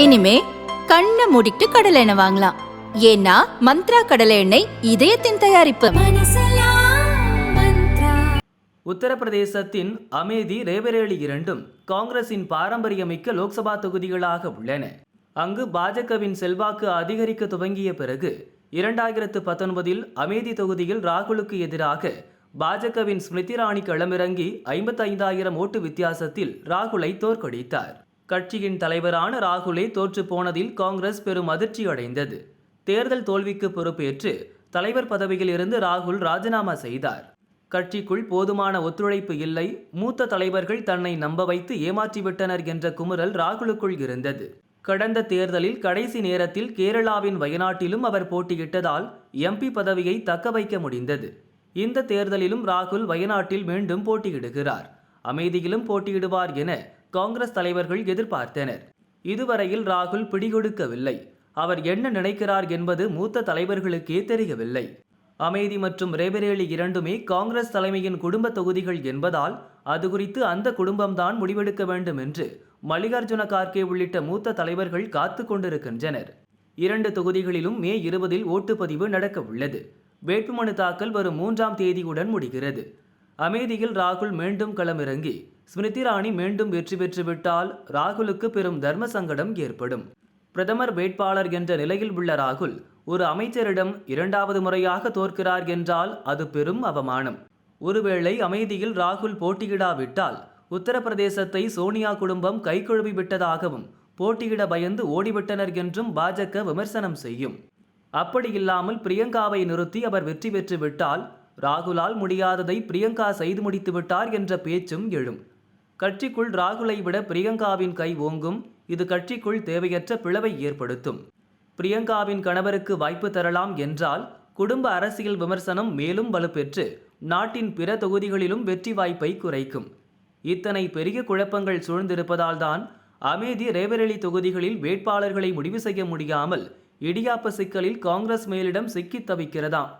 இனிமே கண்ணை மூடிட்டு கடலை எண்ணெய் வாங்கலாம். ஏன்னா மந்த்ரா கடலை எண்ணெய் இதயத்தின் தயாரிப்பு. உத்தரப்பிரதேசத்தின் அமேதி ரேபரேலி இரண்டும் காங்கிரசின் பாரம்பரியமிக்க லோக்சபா தொகுதிகளாக உள்ளன. அங்கு பாஜகவின் செல்வாக்கு அதிகரிக்க துவங்கிய பிறகு இரண்டாயிரத்து பத்தொன்பதில் அமேதி தொகுதியில் ராகுலுக்கு எதிராக பாஜகவின் ஸ்மிருதி இராணி களமிறங்கி ஐம்பத்தைந்தாயிரம் ஓட்டு வித்தியாசத்தில் ராகுலை தோற்கடித்தார். கட்சியின் தலைவரான ராகுலே தோற்று போனதில் காங்கிரஸ் பெரும் அதிர்ச்சி அடைந்தது. தேர்தல் தோல்விக்கு பொறுப்பேற்று தலைவர் பதவியில் இருந்து ராகுல் ராஜினாமா செய்தார். கட்சிக்குள் போதுமான ஒத்துழைப்பு இல்லை. மூத்த தலைவர்கள் தன்னை நம்ப வைத்து ஏமாற்றிவிட்டனர் என்ற குமுறல் ராகுலுக்குள் இருந்தது. கடந்த தேர்தலில் கடைசி நேரத்தில் கேரளாவின் வயநாட்டிலும் அவர் போட்டியிட்டதால் எம்பி பதவியை தக்க வைக்க முடிந்தது. இந்த தேர்தலிலும் ராகுல் வயநாட்டில் மீண்டும் போட்டியிடுகிறார். அமைதியிலும் போட்டியிடுவார் என காங்கிரஸ் தலைவர்கள் எதிர்பார்த்தனர். இதுவரையில் ராகுல் பிடிகொடுக்கவில்லை. அவர் என்ன நினைக்கிறார் என்பது மூத்த தலைவர்களுக்கே தெரியவில்லை. அமேதி மற்றும் ரேபரேலி இரண்டுமே காங்கிரஸ் தலைமையின் குடும்ப தொகுதிகள் என்பதால் அது குறித்து அந்த குடும்பம்தான் முடிவெடுக்க வேண்டும் என்று மல்லிகார்ஜுன கார்கே உள்ளிட்ட மூத்த தலைவர்கள் காத்து கொண்டிருக்கின்றனர். இரண்டு தொகுதிகளிலும் மே இருபதில் ஓட்டுப்பதிவு நடக்க உள்ளது வேட்புமனு தாக்கல் வரும் மூன்றாம் தேதியுடன் முடிகிறது. அமேதியில் ராகுல் மீண்டும் களமிறங்கி ஸ்மிருதி ராணி மீண்டும் வெற்றி பெற்றுவிட்டால் ராகுலுக்கு பெரும் தர்ம சங்கடம் ஏற்படும். பிரதமர் வேட்பாளர் என்ற நிலையில் உள்ள ராகுல் ஒரு அமைச்சரிடம் இரண்டாவது முறையாக தோற்கிறார் என்றால் அது பெரும் அவமானம். ஒருவேளை அமைதியில் ராகுல் போட்டியிடாவிட்டால் உத்தரப்பிரதேசத்தை சோனியா குடும்பம் கைகழுவி விட்டதாகவும் போட்டியிட பயந்து ஓடிவிட்டனர் என்றும் பாஜக விமர்சனம் செய்யும். அப்படியில்லாமல் பிரியங்காவை நிறுத்தி அவர் வெற்றி பெற்றுவிட்டால் ராகுலால் முடியாததை பிரியங்கா செய்து முடித்துவிட்டார் என்ற பேச்சும் எழும். கட்சிக்குள் ராகுலை விட பிரியங்காவின் கை ஓங்கும். இது கட்சிக்குள் தேவையற்ற பிளவை ஏற்படுத்தும். பிரியங்காவின் கணவருக்கு வாய்ப்பு தரலாம் என்றால் குடும்ப அரசியல் விமர்சனம் மேலும் வலுப்பெற்று நாட்டின் பிற தொகுதிகளிலும் வெற்றி வாய்ப்பை குறைக்கும். இத்தனை பெரிய குழப்பங்கள் சூழ்ந்திருப்பதால்தான் அமேதி ரேபரேலி தொகுதிகளில் வேட்பாளர்களை முடிவு செய்ய முடியாமல் இடியாப்ப சிக்கலில் காங்கிரஸ் மேலிடம் சிக்கித் தவிக்கிறதாம்.